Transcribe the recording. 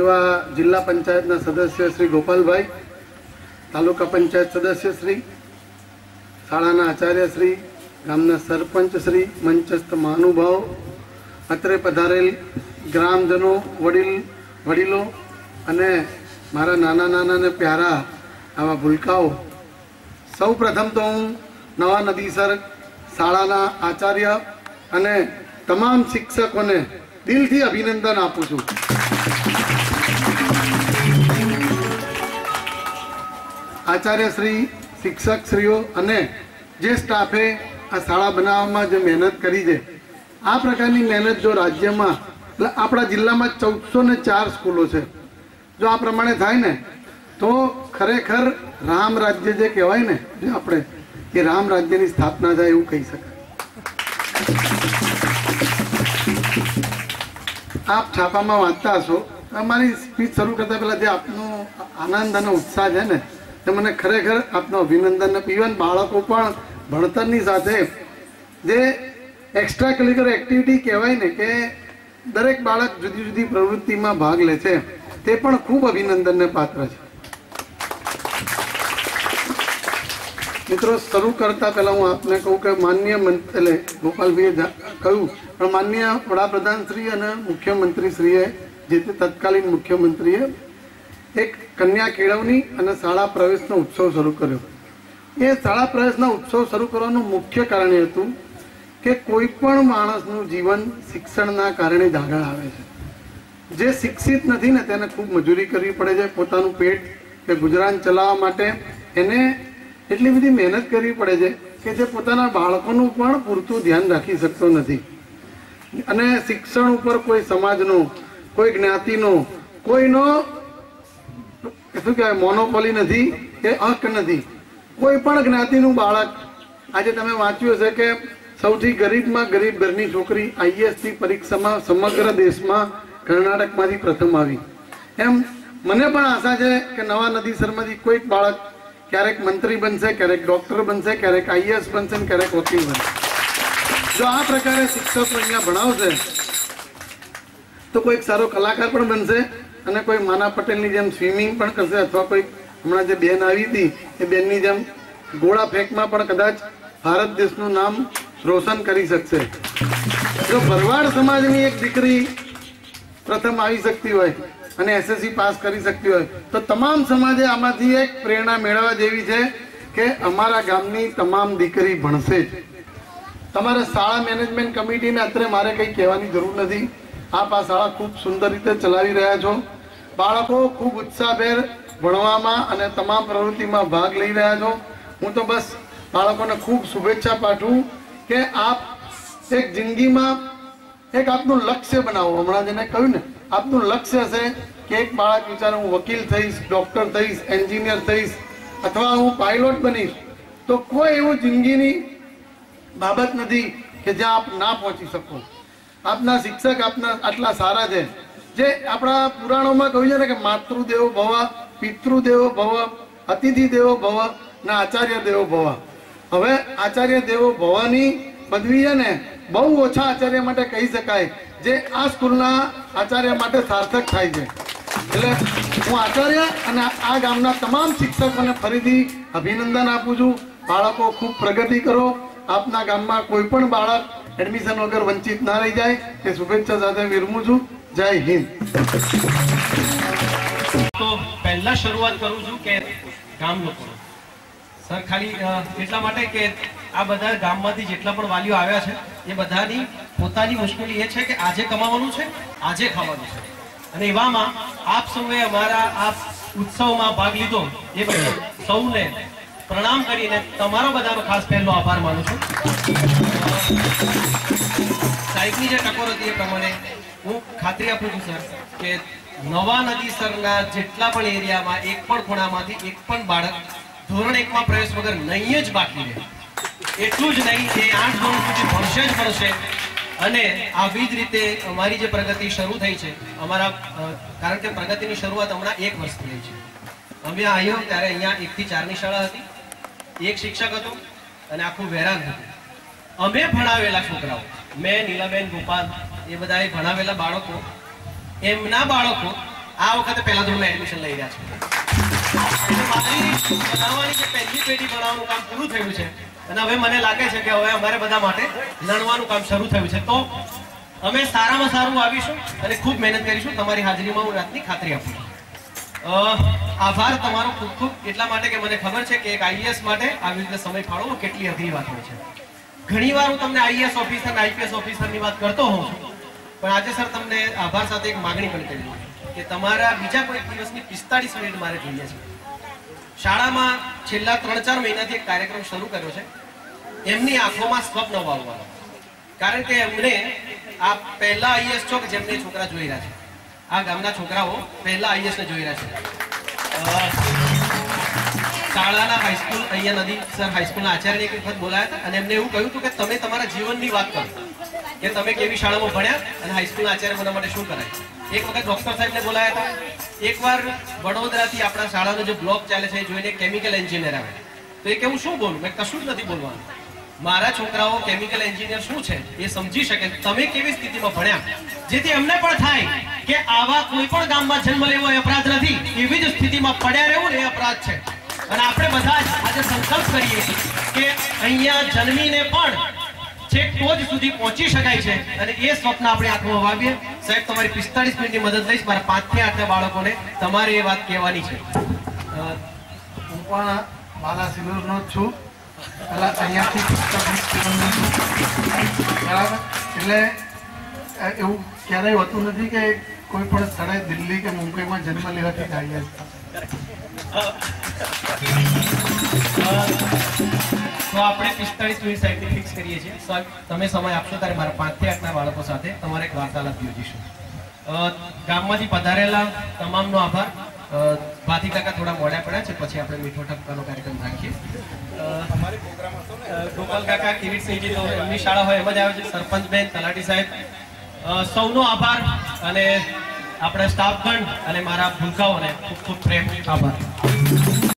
એવા જિલ્લા પંચાયતના સદસ્ય શ્રી ગોપાલભાઈ, તાલુકા પંચાયત સદસ્ય શ્રી, શાળાના આચાર્ય શ્રી, ગામના સરપંચ શ્રી, મંચસ્થ મહાનુભાવ, અત્રે પધારેલ ગ્રામજનો, વડીલ, વડીલો અને મારા નાના નાના પ્યારા આવા ભૂલકાઓ. સૌ પ્રથમ તો હું નવા નદીસર શાળાના આચાર્ય અને તમામ શિક્ષકોને દિલથી અભિનંદન આપું છું. આચાર્ય શ્રી, શિક્ષક શ્રીઓ અને જે સ્ટાફે આ શાળા બનાવવામાં જે મહેનત કરી છે, આ પ્રકારની મહેનત જો રાજ્યમાં આપણા જિલ્લામાં ચૌદસો ને ચાર સ્કૂલો છે. જો આ પ્રમાણે થાય ને, તો ખરેખર રામ રાજ્ય જે કહેવાય ને, જે આપણે, એ રામ રાજ્યની સ્થાપના થાય એવું કહી શકાય. આપ છાપામાં વાંચતા હશો. અમારી સ્પીચ શરૂ કરતા પહેલાં જે આપનો આનંદ અને ઉત્સાહ છે ને તે મને ખરેખર આપનો અભિનંદન ને ઇવન બાળકો પણ ભણતરની સાથે જે એક્સ્ટ્રા કરિક્યુલર એક્ટિવિટી કહેવાય ને કે દરેક બાળક જુદી જુદી પ્રવૃત્તિમાં ભાગ લે છે, તે પણ ખૂબ અભિનંદનને પાત્ર છે. મિત્રો, શરૂ કરતા પહેલા હું આપને કહું કે માન્ય એટલે ગોપાલભાઈએ કહ્યું, પણ માન્ય વડાપ્રધાન શ્રી અને મુખ્યમંત્રી શ્રીએ જે તે તત્કાલીન મુખ્યમંત્રીએ એક કન્યા કેળવણી અને શાળા પ્રવેશનો ઉત્સવ શરૂ કર્યો. એ શાળા પ્રવેશનો ઉત્સવ શરૂ કરવાનું મુખ્ય કારણ એ હતું કે કોઈ પણ માણસનું જીવન શિક્ષણના કારણે જ આગળ આવે છે. જે શિક્ષિત નથી ને તેને ખૂબ મજૂરી કરવી પડે છે, પોતાનું પેટ કે ગુજરાન ચલાવવા માટે એને એટલી બધી મહેનત કરવી પડે છે કે જે પોતાના બાળકોનું પણ પૂરતું ધ્યાન રાખી શકતો નથી. અને શિક્ષણ ઉપર કોઈ સમાજનો, કોઈ જ્ઞાતિનો, કોઈનો શું કહેવાય મોનોપોલી નથી કે હક નથી. કોઈ પણ જ્ઞાતિનું બાળક, આજે તમે વાંચ્યું હશે કે સૌથી ગરીબમાં ગરીબ ઘરની છોકરી આઈએસસી પરીક્ષામાં સમગ્ર દેશમાં કર્ણાટકમાંથી પ્રથમ આવી. એમ મને પણ આશા છે કે નવા નદીસરમાંથી કોઈક બાળક ક્યારેક મંત્રી બનશે, ક્યારેક ડોક્ટર બનશે, ક્યારેક આઈએએસ બનશે ક્યારેક વકીલ બનશે. જો આ પ્રકારે શિક્ષકો અહીંયા ભણાવશે, તો કોઈક સારો કલાકાર પણ બનશે. અને કોઈ માના પટેલની જેમ સ્વિમિંગ પણ કરશે અથવા કોઈ હમણાં જે બેન આવી હતી, એ બેનની જેમ ગોળા ફેંકમાં પણ કદાચ ભારત દેશનું નામ રોશન કરી શકશે. જો ભરવાડ સમાજની એક દીકરી પ્રથમ આવી શકતી હોય અને એસએસસી પાસ કરી શકતી હોય, તો તમામ સમાજે આમાંથી એક પ્રેરણા મેળવવા જેવી છે કે અમારા ગામની તમામ દીકરી ભણશે. જ તમારે શાળા મેનેજમેન્ટ કમિટીને અત્યારે મારે કંઈ કહેવાની જરૂર નથી. આપ આ શાળા ખૂબ સુંદર રીતે ચલાવી રહ્યા છો. બાળકો ખૂબ ઉત્સાહભેર ભણવામાં અને તમામ પ્રવૃત્તિમાં ભાગ લઈ રહ્યા છો. હું તો બસ બાળકોને ખૂબ શુભેચ્છા પાઠવું કે આપ એક જિંદગીમાં એક આપનું લક્ષ્ય બનાવો. હમણાં જેને કહ્યું ને, આપનું લક્ષ્ય હશે કે એક બાળક વિચારે, હું વકીલ થઈશ, ડૉક્ટર થઈશ, એન્જિનિયર થઈશ, અથવા હું પાયલોટ બનીશ. તો કોઈ એવું જિંદગીની બાબત નથી કે જ્યાં આપ ના પહોંચી શકો. આપના શિક્ષક આપના આટલા સારા છે. જે આપણા પુરાણોમાં કહ્યું છે ને કે માતૃદેવો ભવ, પિતૃદેવો ભવ અતિથિ દેવો ભવ ને આચાર્ય દેવો ભવ. હવે આચાર્ય દેવો ભવાની પદવી છે ને બહુ ઓછા આચાર્ય માટે કહી શકાય, જે આ સ્કૂલના આચાર્ય માટે સાર્થક થાય છે. એટલે હું આચાર્ય અને આ ગામના તમામ શિક્ષકોને ફરીથી અભિનંદન આપું છું. બાળકો, ખૂબ પ્રગતિ કરો. આપના ગામમાં કોઈ પણ બાળક એડમિશન વગર વંચિત ના રહી જાય. તે શુભેચ્છા સાથે વિરમું છું. જય હિન્દ. તો પહેલા શરૂઆત કરું છું કે ગામ લોકો સર, ખાલી એટલા માટે કે આ બધા ગામમાંથી જેટલા પણ વાલીઓ આવ્યા છે, એ બધાની પોતાની મુશ્કેલી એ છે કે આજે કમાવાનું છે, આજે ખાવાનું છે. અને એવામાં આપ સૌએ અમારા આ ઉત્સવમાં ભાગ લીધો એ બદલ સૌને પ્રણામ કરીને તમારો બધાનો ખાસ પહેલો આભાર માનું છું. સાહેબની જે ટકોર હતી એ પ્રમાણે હું ખાતરી આપું છું, સર, કે નવા નદીસરના જેટલા પણ એરિયામાં, એક પણ ખૂણામાંથી એક પણ બાળક ધોરણ એકમાં પ્રવેશ વગર નહીં જ બાકી રહે. એટલું જ નહીં, એ આઠ ધોરણ સુધી ભણશે જ ભણશે. અને આવી જ રીતે અમારી જે પ્રગતિ શરૂ થઈ છે, અમારા કારણ કે પ્રગતિની શરૂઆત હમણાં એક વર્ષથી થઈ છે. અમે આવ્યો ત્યારે અહીંયા એકથી ચારની શાળા હતી, એક શિક્ષક હતો અને આખું વેરાન હતું. અમે ભણાવેલા છોકરાઓ, મેં નીલાબેન ગોપાલ એ બધાએ ભણાવેલા બાળકો, એમના બાળકો આ વખતે પહેલા ધોરણમાં એડમિશન લઈ રહ્યા છે. મારી પહેલી પેઢી ભણાવવાનું કામ પૂરું થયું છે, અને હવે મને લાગે છે કે હવે અમારે બધા માટે લણવાનું કામ શરૂ થયું છે. તો અમે સારામાં સારું આવીશું અને ખૂબ મહેનત કરીશું. તમારી હાજરીમાં હું રાતની ખાતરી આપું આભાર તમારો ખૂબ ખૂબ. એટલા માટે કે મને ખબર છે કે એક આઈએસ માટે આવી રીતે સમય ફાળવો કેટલી અઘરી વાત હોય છે. ઘણીવાર હું તમને આઈએસ ઓફિસર આઈપીએસ ઓફિસરની વાત કરતો હોઉં છું પણ આજે સર તમને આભાર સાથે એક માગણી પણ કરી કે તમારા બીજા કોઈ દિવસની પિસ્તાળીસ મિનિટ મારે જોઈએ છે. શાળામાં છેલ્લા ત્રણ ચાર મહિનાથી એક કાર્યક્રમ શરૂ કર્યો છે. એમની આંખોમાં સ્વપ્ન વાવવાનો કારણ કે એમને આ પહેલા આઈએસ છો કે જેમને છોકરા જોઈ રહ્યા છે? આ ગામના છોકરાઓ પહેલા આઈએસ ને જોઈ રહ્યા છે. શાળાના હાઈસ્કૂલ, અહીંયા નદી, સર, હાઈસ્કૂલના આચાર્યને એક વખત બોલાયા હતા અને એમને એવું કહ્યું હતું કે તમે તમારા જીવનની વાત કરો. કે તમે કેવી શાળામાં ભણ્યા અને હાઈસ્કૂલના આચાર્ય બનવા માટે શું કરાય? એક વખત ડોક્ટર સાહેબને બોલાયા હતા. એકવાર વડોદરાથી આપણા શાળાનો જે બ્લોક ચાલે છે જોઈને કેમિકલ એન્જિનિયર આવે. તો એ કે, હું શું બોલું? મેં કશું જ નથી બોલવાનું. મારા છોકરાઓ કેમિકલ એન્જિનિયર શું છે? એ સમજી શકે. તમે કેવી સ્થિતિમાં ભણ્યા? જેથી એમને પણ થાય કે આવા કોઈ પણ ગામમાં જન્મ લેવો એ અપરાધ નથી. એવી જ સ્થિતિમાં પડ્યા રહેવું એ અપરાધ છે. અને આપણે બધા જ આજે સંકલ્પ કરીએ છીએ કે અહીંયા જન્મીને પણ છેક ટોચ સુધી પહોંચી શકાય છે. અને એ સ્વપ્ન આપણે આંખમાં વાવીએ. સાહેબ, તમારી પિસ્તાળીસ મિનિટની મદદ લઈશ. મારા પાંચથી આઠના બાળકોને તમારે એ વાત કહેવાની છે. હું પણ બાલા સિલ્વરનો જ છું. પેલા અહીંયાથી બરાબર? એટલે એવું ક્યારેય હોતું નથી કે કોઈ પણ સ્થળે દિલ્હી કે મુંબઈમાં જન્મ લેવાથી થાય તો આપણે પિસ્તાળીસ મિનિટ સાઈડથી ફિક્સ કરીએ છીએ. સર તમે સમય આપશો ત્યારે મારા પાંચથી આઠના બાળકો સાથે તમારે એક વાર્તાલાપ યોજીશું. ગામમાંથી પધારેલા તમામનો આભાર. ભાતી કાકા થોડા મોડા પડ્યા છે, પછી આપણે મીઠો ઠપકાનો કાર્યક્રમ રાખીએ. ગોપાલ કાકા કિરીટસિંહજી તો એમની શાળા હોય, એમ જ આવે છે. સરપંચ બેન તલાટી સાહેબ. સૌનો આભાર અને આપણે સ્ટાફગણ અને મારા ભૂલકાઓને ખૂબ ખૂબ પ્રેમ, આભાર.